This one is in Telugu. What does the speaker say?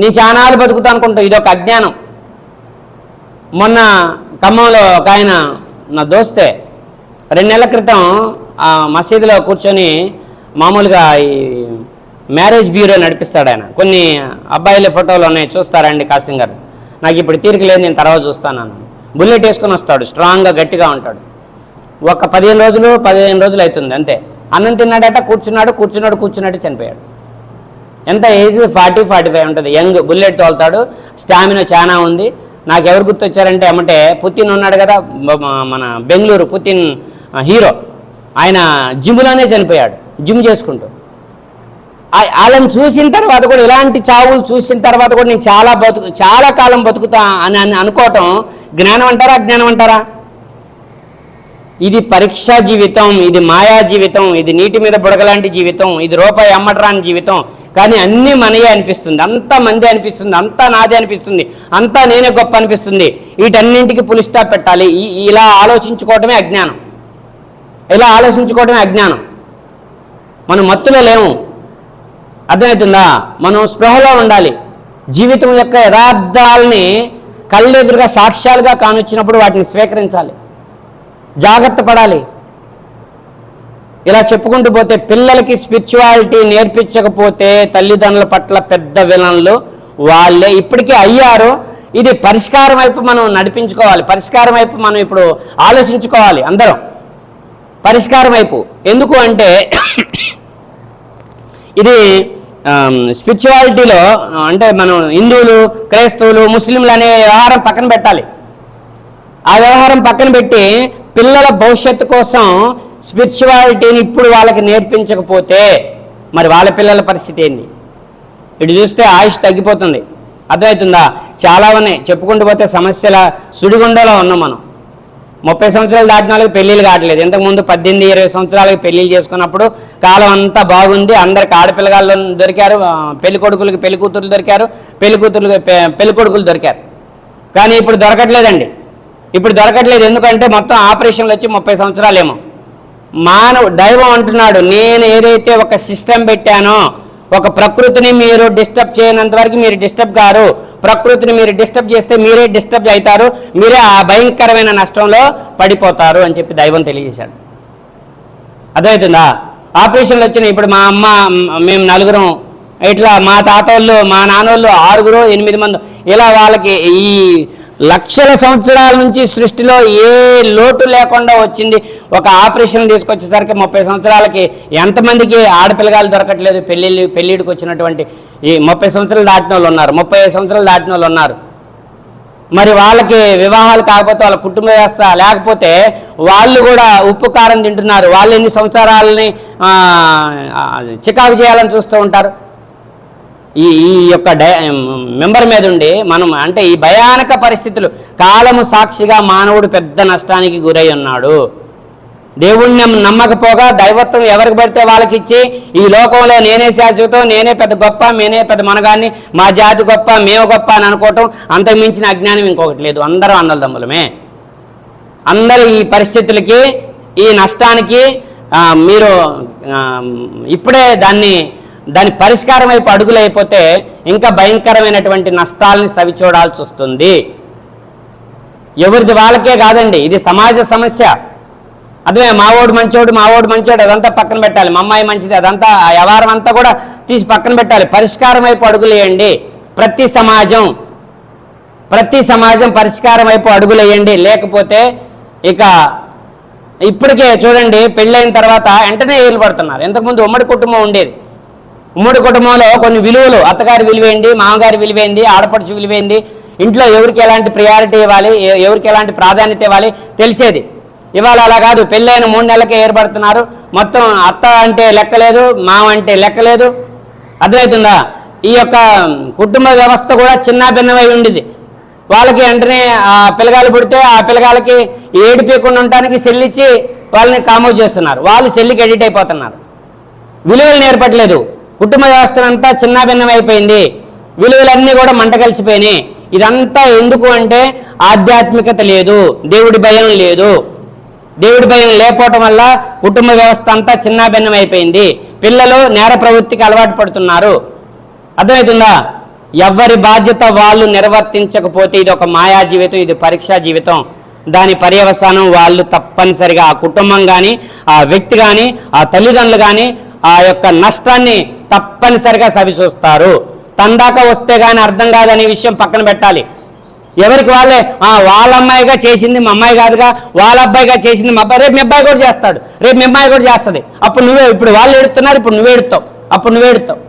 నీ చానాలు బతుకుతా అనుకుంటావు ఇది ఒక అజ్ఞానం. మొన్న ఖమ్మంలో ఒక ఆయన నా దోస్తే రెండు నెలల క్రితం ఆ మసీదులో కూర్చొని మామూలుగా ఈ మ్యారేజ్ బ్యూరో నడిపిస్తాడు ఆయన. కొన్ని అబ్బాయిల ఫోటోలు ఉన్నాయి చూస్తారండి కాసింగ్ గారు? నాకు ఇప్పుడు తీరిక లేదు నేను తర్వాత చూస్తాను బుల్లెట్ వేసుకొని వస్తాడు స్ట్రాంగ్గా గట్టిగా ఉంటాడు. ఒక పదిహేను రోజులు పదిహేను రోజులు అవుతుంది అంతే. అన్నం తిన్నాడట కూర్చున్నాడు కూర్చున్నాడు కూర్చున్నట్టు చనిపోయాడు. ఎంత ఏజ్? ఫార్టీ ఫార్టీ ఫైవ్ ఉంటుంది. యంగ్ బుల్లెట్ తోలుతాడు. స్టామినా చాలా ఉంది. నాకు ఎవరు గుర్తొచ్చారంటే ఏమంటే పుతిన్ ఉన్నాడు కదా మన బెంగళూరు పుతిన్ హీరో. ఆయన జిమ్లోనే చనిపోయాడు. జిమ్ చేసుకుంటూ. వాళ్ళని చూసిన తర్వాత కూడా ఇలాంటి చావులు చూసిన తర్వాత కూడా నేను చాలా బతుకు చాలా కాలం బతుకుతా అని అని అనుకోవటం జ్ఞానం అంటారా అజ్ఞానం అంటారా? ఇది పరీక్షా జీవితం ఇది మాయా జీవితం ఇది నీటి మీద బుడగలాంటి జీవితం ఇది రూపాయి అమ్మటరాని జీవితం. కానీ అన్నీ మనయే అనిపిస్తుంది. అంతా మంది అనిపిస్తుంది. అంతా నాదే అనిపిస్తుంది. అంతా నేనే గొప్ప అనిపిస్తుంది. వీటన్నింటికి పులి స్టాప్ పెట్టాలి. ఇలా ఆలోచించుకోవటమే అజ్ఞానం. ఇలా ఆలోచించుకోవటమే అజ్ఞానం. మనం మత్తులో లేము. అర్థమవుతుందా? మనం స్పృహలో ఉండాలి. జీవితం యొక్క యథార్థాలని కళ్ళెదురుగా సాక్ష్యాలుగా కానొచ్చినప్పుడు వాటిని స్వీకరించాలి. జాగ్రత్త పడాలి. ఇలా చెప్పుకుంటూ పోతే పిల్లలకి స్పిరిచువాలిటీ నేర్పించకపోతే తల్లిదండ్రుల పట్ల పెద్ద విలన్లు వాళ్ళే. ఇప్పటికీ అయ్యారు. ఇది పరిష్కారం వైపు మనం నడిపించుకోవాలి. పరిష్కారం వైపు మనం ఇప్పుడు ఆలోచించుకోవాలి అందరం. పరిష్కారం వైపు. ఎందుకు అంటే ఇది స్పిరిచువాలిటీలో అంటే మనం హిందువులు క్రైస్తవులు ముస్లింలు అనే వ్యవహారం పక్కన పెట్టాలి. ఆ వ్యవహారం పక్కన పెట్టి పిల్లల భవిష్యత్తు కోసం స్పిరిచువాలిటీని ఇప్పుడు వాళ్ళకి నేర్పించకపోతే మరి వాళ్ళ పిల్లల పరిస్థితి ఏంది? ఇటు చూస్తే ఆయుష్ తగ్గిపోతుంది. అర్థమవుతుందా? చాలా ఉన్నాయి. చెప్పుకుంటూ పోతే సమస్యల సుడిగుండలో ఉన్నాం మనం. ముప్పై సంవత్సరాలు దాటిన వాళ్ళకి పెళ్ళిళ్ళు కావట్లేదు. ఇంతకుముందు పద్దెనిమిది ఇరవై సంవత్సరాలకి పెళ్ళిళ్ళు చేసుకున్నప్పుడు కాలం అంతా బాగుంది. అందరికి ఆడపిల్లగాళ్ళు దొరికారు. పెళ్ళి కొడుకులకి పెళ్ళి కూతుర్లు దొరికారు. పెళ్ళి కూతుర్లకి పె- పెళ్ళి కొడుకులు దొరికారు. కానీ ఇప్పుడు దొరకట్లేదండి. ఇప్పుడు దొరకట్లేదు. ఎందుకంటే మొత్తం ఆపరేషన్లు వచ్చి ముప్పై సంవత్సరాలేమో. మానవ దైవం అంటున్నాడు నేను ఏదైతే ఒక సిస్టమ్ పెట్టానో ఒక ప్రకృతిని మీరు డిస్టర్బ్ చేయనంత వరకు మీరు డిస్టర్బ్ కారు. ప్రకృతిని మీరు డిస్టర్బ్ చేస్తే మీరే డిస్టర్బ్ అవుతారు మీరే ఆ భయంకరమైన నష్టంలో పడిపోతారు అని చెప్పి దైవం తెలియజేశాడు. అర్థమవుతుందా? ఆపరేషన్లు వచ్చినాయి. ఇప్పుడు మా అమ్మ మేము నలుగురం ఇట్లా మా తాతోళ్ళు మా నాన్నోళ్ళు ఆరుగురు ఎనిమిది మంది ఇలా వాళ్ళకి ఈ లక్షల సంవత్సరాల నుంచి సృష్టిలో ఏ లోటు లేకుండా వచ్చింది. ఒక ఆపరేషన్ తీసుకొచ్చేసరికి ముప్పై సంవత్సరాలకి ఎంతమందికి ఆడపిల్లగాలు దొరకట్లేదు? పెళ్ళిళ్ళు పెళ్ళిడికి వచ్చినటువంటి ఈ ముప్పై సంవత్సరాలు దాటిన వాళ్ళు ఉన్నారు. ముప్పై సంవత్సరాలు దాటిన వాళ్ళు ఉన్నారు. మరి వాళ్ళకి వివాహాలు కాకపోతే వాళ్ళ కుటుంబ వ్యవస్థ లేకపోతే వాళ్ళు కూడా ఉప్పు కారం తింటున్నారు. వాళ్ళు ఎన్ని సంవత్సరాలని చికాకు చేయాలని చూస్తూ ఉంటారు. ఈ ఈ యొక్క డై మెంబర్ మీద ఉండి మనం అంటే ఈ భయానక పరిస్థితులు కాలము సాక్షిగా మానవుడు పెద్ద నష్టానికి గురై ఉన్నాడు. దేవుణ్ణి నమ్మకపోగా దైవత్వం ఎవరికి పడితే వాళ్ళకి ఇచ్చి ఈ లోకంలో నేనే శాశ్వతం నేనే పెద్ద గొప్ప నేనే పెద్ద మనగాన్ని మా జాతి గొప్ప మేము గొప్ప అని అనుకోవటం అంతకు మించిన అజ్ఞానం ఇంకొకటి లేదు. అందరూ అన్నదమ్ములమే అందరూ ఈ పరిస్థితులకి ఈ నష్టానికి మీరు ఇప్పుడే దాన్ని దాని పరిష్కారం వైపు అడుగులు అయిపోతే ఇంకా భయంకరమైనటువంటి నష్టాలని సవి చూడాల్సి వస్తుంది. ఎవరిది వాళ్ళకే కాదండి ఇది సమాజ సమస్య. అదే మావోడు మంచోడు మావోడు మంచోడు అదంతా పక్కన పెట్టాలి. మా అమ్మాయి మంచిది అదంతా ఆ వ్యవహారం అంతా కూడా తీసి పక్కన పెట్టాలి. పరిష్కారం వైపు అడుగులేయండి ప్రతి సమాజం ప్రతి సమాజం పరిష్కారం వైపు అడుగులేయండి లేకపోతే ఇక ఇప్పటికే చూడండి పెళ్ళైన తర్వాత వెంటనే ఏలు పడుతున్నారు ఇంతకుముందు ఉమ్మడి కుటుంబం ఉండేది. ఉమ్మడి కుటుంబంలో కొన్ని విలువలు అత్తగారి విలువేంది మామగారి విలువేంది ఆడపడుచు విలువేంది ఇంట్లో ఎవరికి ఎలాంటి ప్రియారిటీ ఇవ్వాలి ఎవరికి ఎలాంటి ప్రాధాన్యత ఇవ్వాలి తెలిసేది. ఇవాళ అలా కాదు పెళ్ళైన మూడు నెలలకే ఏర్పడుతున్నారు. మొత్తం అత్త అంటే లెక్కలేదు మామ అంటే లెక్కలేదు అర్థమవుతుందా? ఈ యొక్క కుటుంబ వ్యవస్థ కూడా చిన్న భిన్నమై ఉండేది వాళ్ళకి వెంటనే ఆ పిల్లగాలు పుడితే ఆ పిల్లగాలకి ఏడిపోయకుండా ఉండటానికి సెల్లిచ్చి వాళ్ళని కామోజ్ చేస్తున్నారు. వాళ్ళు సెల్లికి ఎడిట్ అయిపోతున్నారు. విలువలు నేర్పట్లేదు. కుటుంబ వ్యవస్థనంతా అంతా అయిపోయింది విలువలన్నీ కూడా మంట కలిసిపోయినాయి. ఇదంతా ఎందుకు అంటే ఆధ్యాత్మికత లేదు దేవుడి భయం లేదు. దేవుడి భయం లేకపోవటం వల్ల కుటుంబ వ్యవస్థ అంతా చిన్నాభిన్నమైపోయింది పిల్లలు నేర ప్రవృత్తికి అలవాటు పడుతున్నారు. అర్థమవుతుందా? ఎవరి బాధ్యత వాళ్ళు నిర్వర్తించకపోతే ఇది ఒక మాయా జీవితం ఇది పరీక్షా జీవితం. దాని పర్యవసానం వాళ్ళు తప్పనిసరిగా ఆ కుటుంబం కానీ ఆ వ్యక్తి కానీ ఆ తల్లిదండ్రులు కానీ ఆ యొక్క నష్టాన్ని తప్పనిసరిగా సవిచూస్తారు తందాక వస్తే కానీ అర్థం కాదనే విషయం పక్కన పెట్టాలి. ఎవరికి వాళ్ళే? వాళ్ళ అమ్మాయిగా చేసింది మా అమ్మాయి కాదుగా వాళ్ళ అబ్బాయిగా చేసింది మా అబ్బాయి. రేపు మీ అబ్బాయి కూడా చేస్తాడు. రేపు మీ అమ్మాయి కూడా చేస్తుంది. అప్పుడు నువ్వే ఇప్పుడు వాళ్ళు ఎడుతున్నారు ఇప్పుడు నువ్వు ఎడుతావు అప్పుడు నువ్వు ఎడుతావు